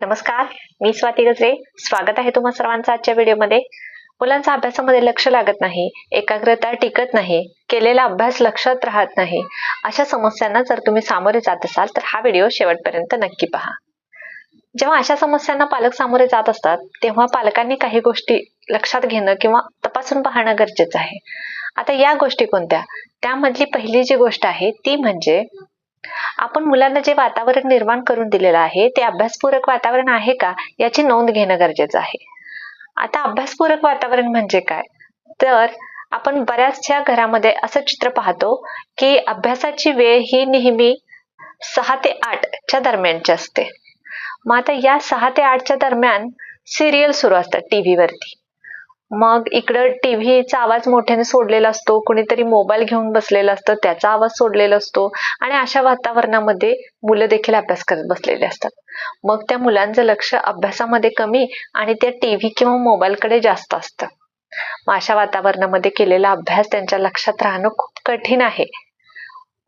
नमस्कार मी स्वाती गजरे स्वागत आहे तुम्हा सर्वांचं आजच्या व्हिडिओमध्ये. मुलांचा अभ्यासामध्ये लक्ष लागत नाही एकाग्रता टिकत नाही केलेला अभ्यास लक्षात राहत नाही अशा समस्यांना जर तुम्ही सामोरे जात असाल तर हा व्हिडिओ शेवटपर्यंत नक्की पहा. जेव्हा अशा समस्यांना पालक सामोरे जात असतात तेव्हा पालकांनी काही गोष्टी लक्षात घेणं किंवा तपासून पाहणं गरजेचं आहे. आता या गोष्टी कोणत्या? त्यामधली पहिली जी गोष्ट आहे ती म्हणजे आपण मुलांना जे वातावरण निर्माण करून दिलेलं आहे ते अभ्यासपूरक वातावरण आहे का? याची नोंद घेणं गरजेचं आहे. आता अभ्यासपूरक वातावरण म्हणजे काय? तर आपण बऱ्याचशा घरामध्ये असं चित्र पाहतो की अभ्यासाची वेळ ही नेहमी सहा ते आठच्या दरम्यानची असते. मग आता या सहा ते आठच्या दरम्यान सिरियल सुरू असतात टीव्ही वरती. मग इकडं टीव्हीचा आवाज मोठ्याने सोडलेला असतो कुणीतरी मोबाईल घेऊन बसलेला असतं त्याचा आवाज सोडलेला असतो आणि अशा वातावरणामध्ये मुलं देखील अभ्यास करत बसलेले असतात. मग त्या मुलांचं लक्ष अभ्यासामध्ये कमी आणि त्या टीव्ही किंवा मोबाईलकडे जास्त असतं. मग अशा वातावरणामध्ये केलेला अभ्यास त्यांच्या लक्षात राहणं खूप कठीण आहे.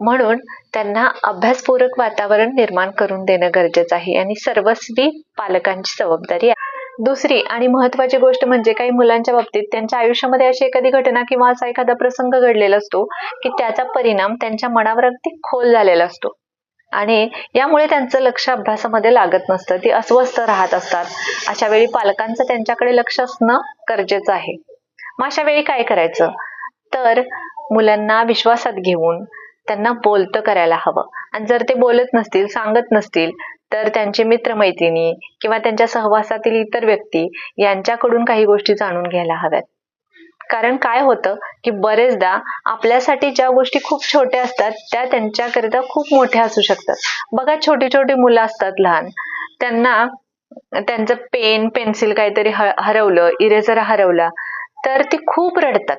म्हणून त्यांना अभ्यासपूरक वातावरण निर्माण करून देणं गरजेचं आहे आणि सर्वस्वी पालकांची जबाबदारी आहे. दुसरी आणि महत्वाची गोष्ट म्हणजे काही मुलांच्या बाबतीत त्यांच्या आयुष्यामध्ये अशी एखादी घटना किंवा असा एखादा प्रसंग घडलेला असतो की त्याचा परिणाम त्यांच्या मनावर अगदी खोल झालेला असतो. आणि यामुळे त्यांचं लक्ष अभ्यासामध्ये लागत नसतं. ती अस्वस्थ राहत असतात. अशा वेळी पालकांचं त्यांच्याकडे लक्ष असणं गरजेचं आहे. मग अशा वेळी काय करायचं? तर मुलांना विश्वासात घेऊन त्यांना बोलतं करायला हवं. आणि जर ते बोलत नसतील सांगत नसतील तर त्यांचे मित्रमैत्रिणी किंवा त्यांच्या सहवासातील इतर व्यक्ती यांच्याकडून काही गोष्टी जाणून घ्यायला हव्यात. कारण काय होतं की बरेचदा आपल्यासाठी ज्या गोष्टी खूप छोट्या असतात त्या त्यांच्याकरिता खूप मोठ्या असू शकतात. बघा छोटी छोटी मुलं असतात लहान. त्यांना त्यांचं पेन पेन्सिल काहीतरी हरवलं इरेझर हरवला तर ती खूप रडतात.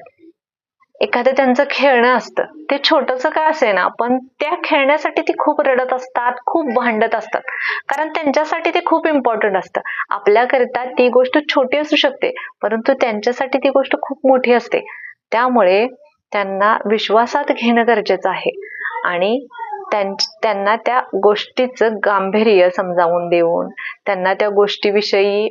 एखादं त्यांचं खेळणं असतं. ते छोटंसं काय असे ना पण त्या खेळण्यासाठी ती खूप रडत असतात खूप भांडत असतात. कारण त्यांच्यासाठी ते खूप इम्पॉर्टंट असतं. आपल्याकरिता ती गोष्ट छोटी असू शकते परंतु त्यांच्यासाठी ती गोष्ट खूप मोठी असते. त्यामुळे त्यांना विश्वासात घेणं गरजेचं आहे. आणि त्यांना त्या गोष्टीचं गांभीर्य समजावून देऊन त्यांना त्या गोष्टीविषयी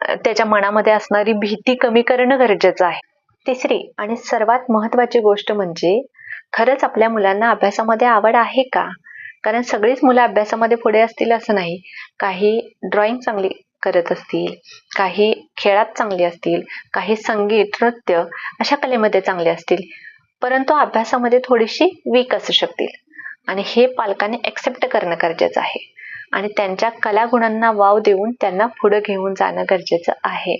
त्याच्या मनामध्ये असणारी भीती कमी करणं गरजेचं आहे. तिसरी आणि सर्वात महत्वाची गोष्ट म्हणजे खरंच आपल्या मुलांना अभ्यासामध्ये आवड आहे का? कारण सगळीच मुलं अभ्यासामध्ये पुढे असतील असं नाही. काही ड्रॉइंग चांगली करत असतील काही खेळात चांगली असतील काही संगीत नृत्य अशा कलेमध्ये चांगले असतील परंतु अभ्यासामध्ये थोडीशी वीक असू शकतील. आणि हे पालकांनी ॲक्सेप्ट करणं गरजेचं आहे. आणि त्यांच्या कलागुणांना वाव देऊन त्यांना पुढे घेऊन जाणं गरजेचं आहे.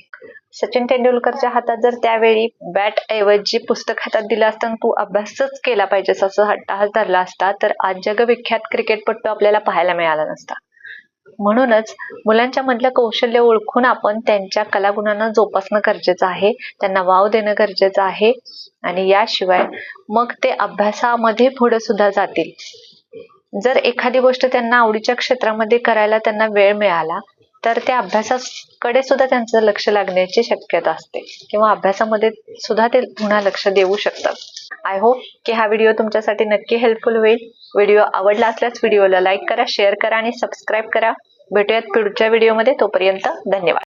सचिन तेंडुलकरच्या हातात जर त्यावेळी बॅट ऐवजी पुस्तक हातात दिलं असतं तू अभ्यासच केला पाहिजेस असं हट्टाहास धरला असता तर आज जगविख्यात क्रिकेटपटू आपल्याला पाहायला मिळाला नसता. म्हणूनच मुलांच्या मधलं कौशल्य ओळखून आपण त्यांच्या कलागुणांना जोपासणं गरजेचं आहे त्यांना वाव देणं गरजेचं आहे आणि याशिवाय मग ते अभ्यासामध्ये पुढे सुद्धा जातील. जर एखादी गोष्ट त्यांना आवडीच्या क्षेत्रामध्ये करायला त्यांना वेळ मिळाला तर त्या अभ्यासाकडे सुद्धा त्यांचं लक्ष लागण्याची शक्यता असते. किंवा अभ्यासामध्ये सुद्धा ते पुन्हा लक्ष देऊ शकतात. आय होप की हा व्हिडिओ तुमच्यासाठी नक्की हेल्पफुल होईल. व्हिडिओ आवडला असल्यास व्हिडिओला लाईक करा शेअर करा आणि सबस्क्राईब करा. भेटूयात पुढच्या व्हिडिओमध्ये तोपर्यंत धन्यवाद.